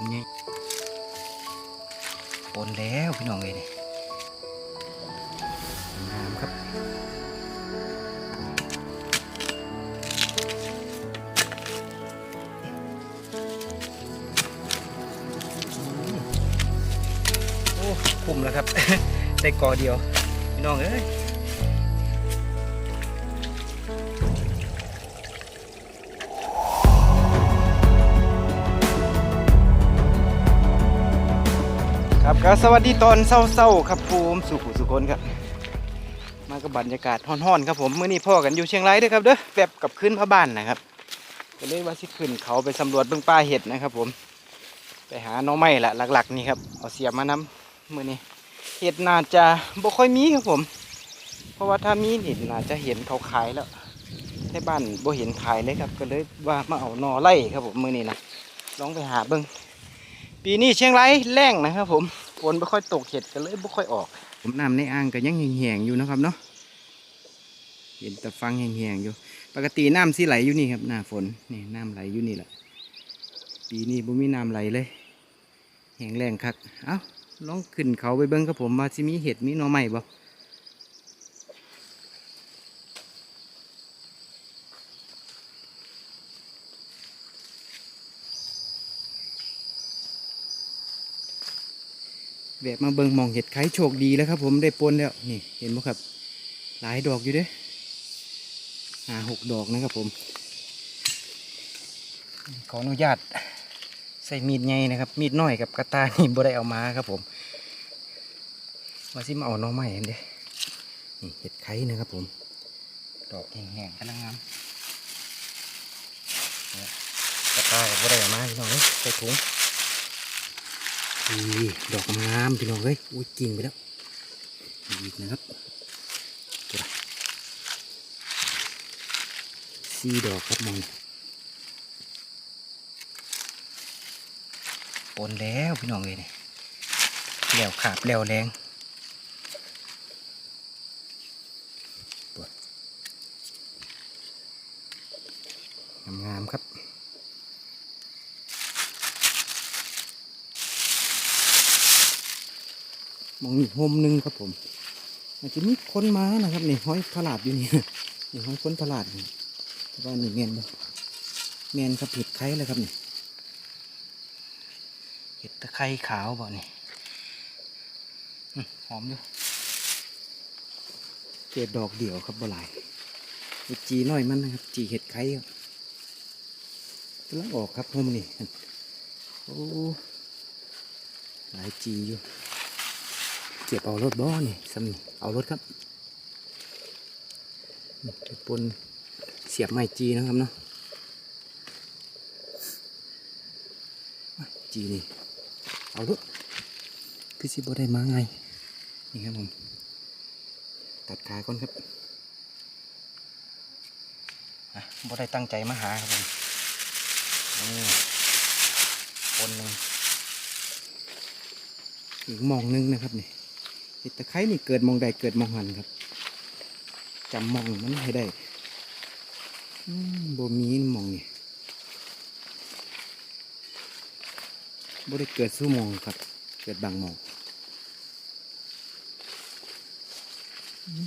ถุงนี้ปนแล้วพี่น้องเลยนี่งามครับโอ้คุ้มแล้วครับ ได้กอเดียว พี่น้องเอ้ย ครับก็สวัสดีตอนเศร้าๆครับภูมิสุขุสุคนครับ มากับบรรยากาศฮ้อนๆครับผมเมื่อนี้พ่อกันอยู่เชียงรายด้วยครับเด้อแบบกับขึ้นพระบ้านนะครับก็เลยว่าสิขึ้นเขาไปสำรวจเบื้องป่าเห็ดนะครับ ผม ไปหาน้องไม้ละหลัก ๆ นี่ครับเอาเสียบมานำเมื่อนี้เห็ดน่าจะบ่ค่อยมีครับผม เพราะว่าถ้ามีนี่น่าจะเห็นเขาขายแล้วในบ้านบ่เห็นขายเลยครับ ก็เลยว่ามาเอาหนอไล่ครับผมมื่อนี้นะลองไปหาเบิ่งปีนี้เชียงรายแรงนะครับผม นไม่ค่อยตกเห็ดก็เลยไม่ค่อยออก ผมน้ำในอ่างก็ยังแห้งๆอยู่นะครับเนาะเห็นแต่ฟังแห้งๆอยู่ ปกติน้ำสิไหลอยู่นี่ครับหน้าฝนนี่น้ำไหลอยู่นี่แหละปีนี้บ่มีน้ำไหลเลยแห้งแรงคักเอ้าลองขึ้นเขาไปเบิ้งครับผมมาสิมีเห็ดมีหน่อไม้บ่ แบบมาเบิ้งมองเห็ดไข่โชคดีแล้วครับ ผมได้ปนแล้วนี่เห็นบ่ครับ หลายดอกอยู่เด้หาหกดอกนะครับผม ขออนุญาตใส่มีดใหญ่นะครับ มีดน้อยกับกระตานี่บ่ได้เอามาครับผมมาซิมาเอาน้องใหม่เห็นเด้นี่เห็ดไข่นะครับผม ดอกแห้งๆกำลังงามกระตากับบ่ได้เอามาพี่น้องใส่ถุง นี่ดอกงามพี่น้องเอ้ยอุ้ยกิ่งไปแล้วอีกนะครับสีดอกครับมองปนแล้วพี่น้องเลยเนี่ยแล้วขาบแล้วแรงปวงามครับ มองอีกโฮมหนึงครับผมมันจะมีคนมานะครับนี่ห้อยตลาดอยู่นี่นี่ห้อยคนตลาดนี่ว่านี่เมนเมนกับเห็ดไข่เลยครับนี่เห็ดตะไคร้ขาวบ่นี่หอมอยู่เกดดอกเดี่ยวครับบ่หลายเห็ดจีน้อยมันนะครับ จีเห็ดไข่กำลังออกครับพวกมันนี่โอ้หลายจีอยู่ เก็บเอารถบ่อนี่สำนี่เอารถครับปนเสียบไม้จีนะครับเนาะจีนี่ เอาลุคือสิบ่ได้มาไงนี่ครับผมตัดขาก่อนครับบ่ได้ตั้งใจมาหาครับผมนี่คนหนึ่งอีกมองนึงนะครับนี่ เห็ดตะไคร้นี่เกิดมองใดเกิดมองหันครับจำมองมันให้ได้บ่มีมองนี่บ่ได้เกิดสู้มองครับ เกิดบางมอง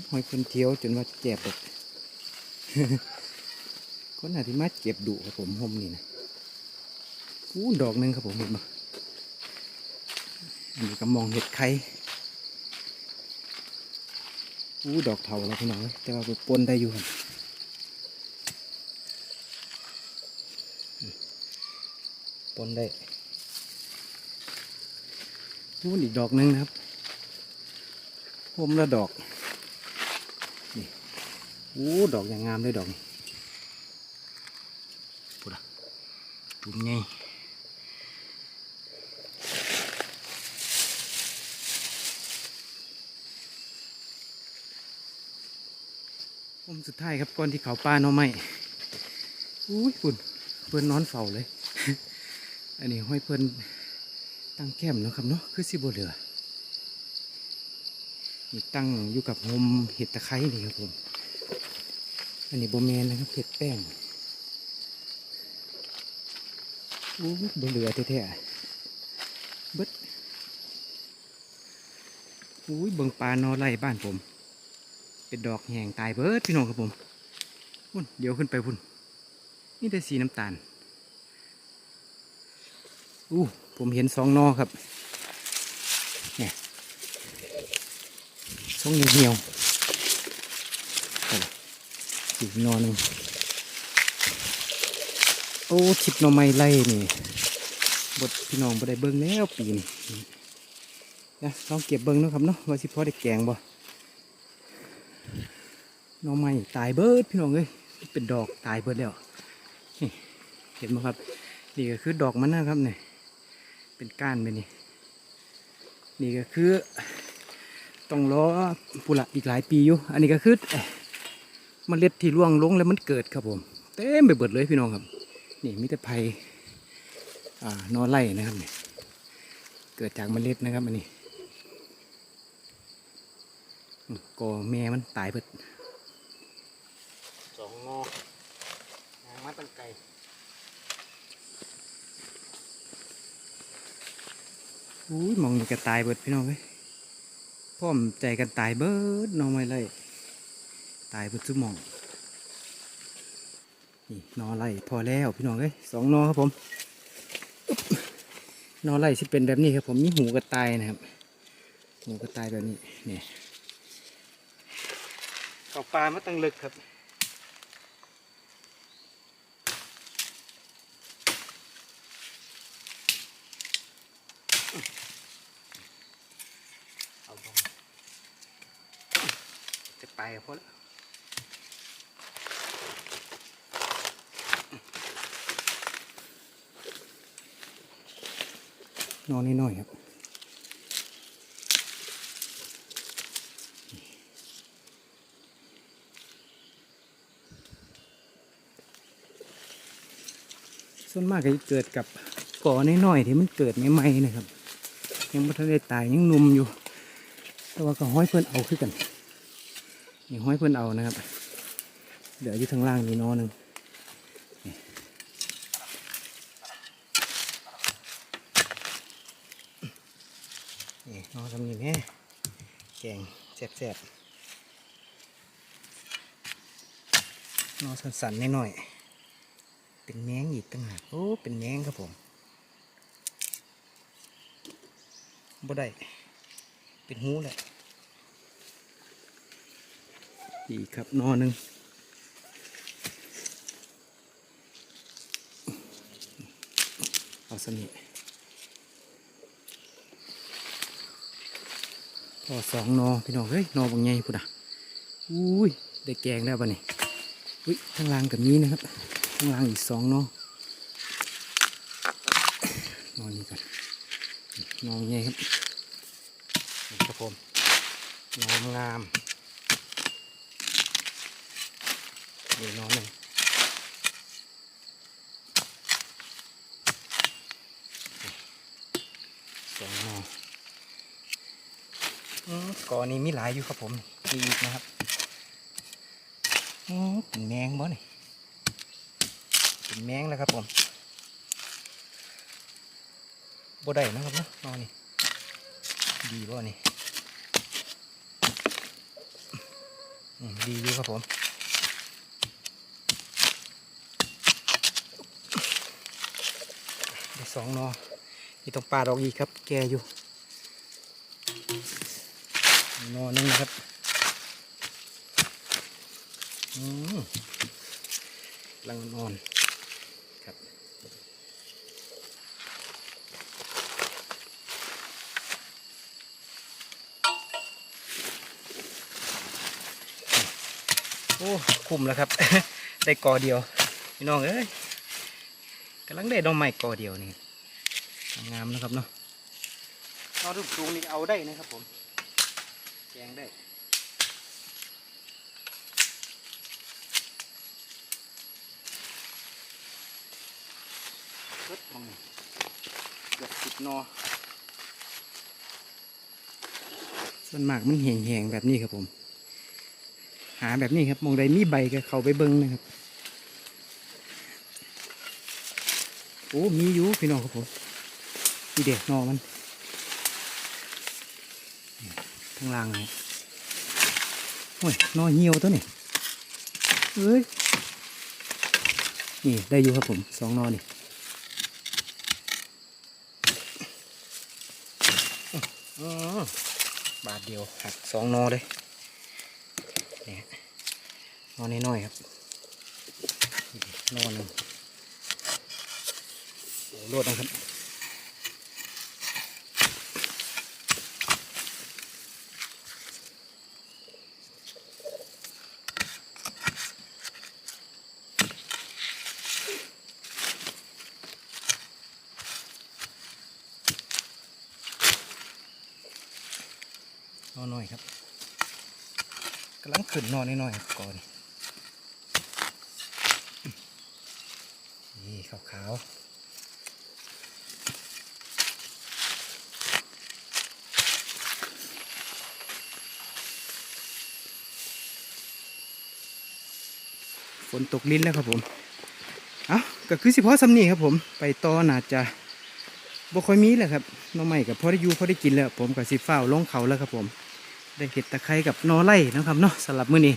หอยคนเที่ยวจนว่าเจ็บแบบคนอาที่มาเจ็บดุครับผมห่มนี่นะอู้ดอกหนึ่งครับผมเห็นบ่อันนี้ก็มองเห็ดไข่ อู้ดอกเทาแล้วพี่น้องเอ้ยแต่ว่าไปปนได้อยู่ครับปนได้นู่นอีกดอกหนึ่งนะครับผมละดอกนี่โอ้ดอกอย่างงามเลยดอกนี่ปุ๊ดอะถุงไง ผมสุดท้ายครับก่อนที่เขาป้าน้อไม้อุ้ยฝุ่นเพื่อนนอนเฝ้าเลย อันนี้ห้อยเพิ่อนตั้งแคมเนาะครับเนาะคือสิบเหลือนี่ตั้งอยู่กับโฮมเห็ดตะไคร้นี่ครับผม อันนี้โบแมนนะครับเห็ดแป้งอู้บเหลือแท้เบิดอุ้ยเบิ่งปลานอไล่บ้านผม เป็นดอกแหงตายเบิดพี่น้องครับผมพุ่นเดี๋ยวขึ้นไปพุ่นนี่แต่สีน้ำตาลอู้ผมเห็นสองนอครับเนี่ยสองเหี่ยวๆอีกนอหนึ่งโอ้ชิดนอไม้ไล่นี่บดพี่น้องบ่ได้เบิ่งแล้วปีนนะลองเก็บเบิ่งนะครับเนาะว่าสิพอได้แกงบ่ น่องไม้ตายเบิดพี่น้องเอ้ยเป็นดอกตายเบิดแล้วนี่เห็นไหมครับนี่ก็คือดอกมันนะครับเนี่ยเป็นก้านไปนี่นี่ก็คือต้องรอปุระอีกหลายปีอยู่อันนี้ก็คือเมล็ดที่ร่วงลงแล้วมันเกิดครับผมเต็มไปเบิดเลยพี่น้องครับ นี่มิตรภัยอ่านอไล่นะครับเนี่ยเกิดจากเมล็ดนะครับอันนี้กอแม่มันตายเบิดสองงอยางมาตั้งไกล อุ้ยมองนี่ก็ตายเบิดพี่น้องเว้ยพร้อมใจกันตายเบิดน้องไม่ไล่ตายเบิดซุหมองนี่นอไล่พอแล้วพี่น้องเอ้ยสองนอครับผมอึ๊บนอไล่ที่เป็นแบบนี้ครับผมนี่หูกระต่ายนะครับหูกระต่ายแบบนี้นี่เอาปลามาตั้งลึกครับเอาบ้างจะ ไปพ้นอนนิดหน่อยครับส่วนมากก็จะเกิดกับก่อน้อยๆที่มันเกิดใหม่ๆนะครับ ยังไม่ทันได้ตายยังนุ่มอยู่ แต่ว่าก็ห้อยเพื่อนเอาขึ้นกัน นี่ห้อยเพื่อนเอานะครับ เดี๋ยวอยู่ทางล่างนี่นอหนึ่งนี่นอทำนี่แม่แกงแซ่บๆนอนสันๆหน่อยๆเป็นแมงอีกตั้งหากโอ้เป็นแมงครับผมบ่ได้เป็นหูแหละ อีกครับนอหนึ่งเอาสนิทพอสองนอพี่น้องเฮ้ยนอบางไงพุ่นอะอุ้ยได้แกงแล้วปะนี่อุ้ยข้างล่างกับนี้นะครับข้างล่างอีกสองนอนอนนี่ก่อนนอนไงครับครับผมงาม นี่นอนหนึ่งสองนออืมก่อนนี้มีหลายอยู่ครับผมมีอีกนะครับอืมเป็นแมงบ่นี่เป็นแมงแล้วครับผมบ่ได้นะครับเนาะนอนนี่ดีบ่นี่อืมดีอยู่ครับผมได้ สองนอนี่ต้องปาดออกอีกครับ แกอยู่นอนนึงนะครับอืมลังนอนครับโอ้คุ้มแล้วครับ ได้กอเดียว พี่น้องเอ้ยกำลังได้ดอกไม้กอเดียวนี่ งามนะครับเนาะนอทุกสูงนี่เอาได้นะครับผมแกงได้เพิดมองนี่เกือบสิบนอส่วนมากมันแห้งๆแบบนี้ครับผม หาแบบนี้ครับมองใดมีใบก็เข้าไปเบิ้งนะครับ โอ้มีอยู่พี่น้องครับผม มีเด็กนอมันทางล่างนี่โอ้ยนอเหี่ยวตัวนี่เอ้ยนี่ได้อยู่ครับผมสองนอนี่บาทเดียวหักสองนอเลยนี่นอนน้อยๆครับนอนหนึ่งโอ้โลดนะครับ นอนหน่อยครับกำลังขึ้นนอนน้อยครับก่อนนี่ขาวๆฝนตกลิ้นแล้วครับผม เอ้าก็คือสิพอสำนีครับผม ไปต่อน่าจะบ่ค่อยมีแหละครับ น้องใหม่กับพอได้อยู่พอได้กินแล้ว ผมกับสิฟ้าวลงเขาแล้วครับผม ได้เก็ดตะไคร้กับนอไล่นะครับเนาะสำหรับมื้อนี้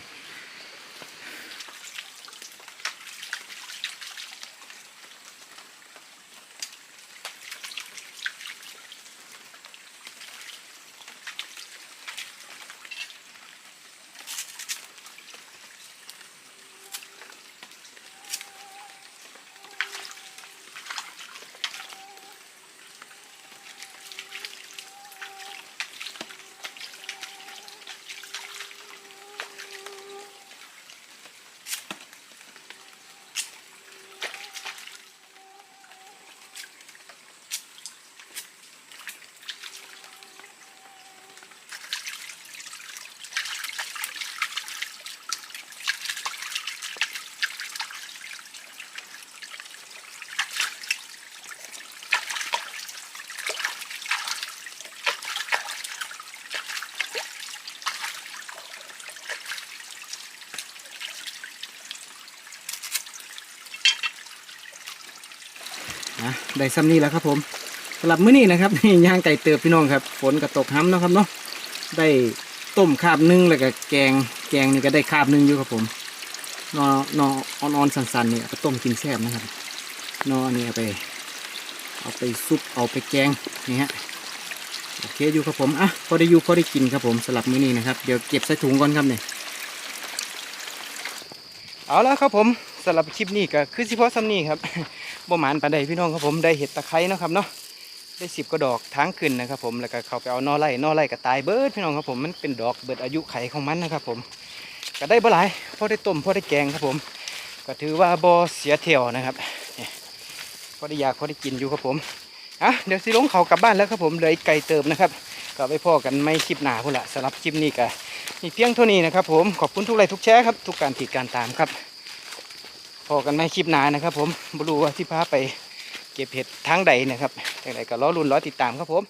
นะได้ซ้ำนี้แล้วครับผมสำหรับมื้อนี้นะครับนี่ย่างไก่เติบพี่น้องครับ ฝนก็ตกห้ำนะครับเนาะได้ต้มคาบหนึ่งแล้วก็แกงแกงนี่ก็ได้คาบหนึ่งอยู่ครับผมนอนออ่อนๆสันๆเนี่ยเอาไปต้มกินแซ่บนะครับนออันนี้เอาไป เอาไปซุปเอาไปแกงนี่ฮะโอเคอยู่ครับผมอะพอได้อยู่พอได้กินครับผมสำหรับมื้อนี้นะครับเดี๋ยวเก็บใส่ถุงก่อนครับเนี่ยเอาแล้วครับผมสำหรับคลิปนี้ก็คือสิพอซ้ำนี้ครับ บ่หมานปานใดพี่น้องครับผมได้เห็ดตะไคร้นะครับเนาะได้สิบกระดอกทั้งขึ้นนะครับผมแล้วก็เขาไปเอานอไล่นอไล่ก็ตายเบิดพี่น้องครับผมมันเป็นดอกเบิดอายุไขของมันนะครับผมก็ได้บ่หลายพอได้ต้มพอได้แกงครับผม ก็ถือว่าบ่เสียเที่ยวนะครับเนี่ยพอได้อยากพอได้กินอยู่ครับผมอะเดี๋ยวสิลงเขากลับบ้านแล้วครับผมเหลยไก่เติมนะครับก็ไปพ่อกันไม่คลิปหนาพุ่นละสำหรับคลิปนี้ก็มีเพียงเท่านี้นะครับผมขอบคุณทุกไลค์ทุกแชร์ครับทุกการติดการตามครับ พอกันไม่คลิปหนานะครับ ผมบรู้ว่าที่พาไปเก็บเห็ดทางใดนะครับทางใดก็รอรุ่นรอติดตามครับผม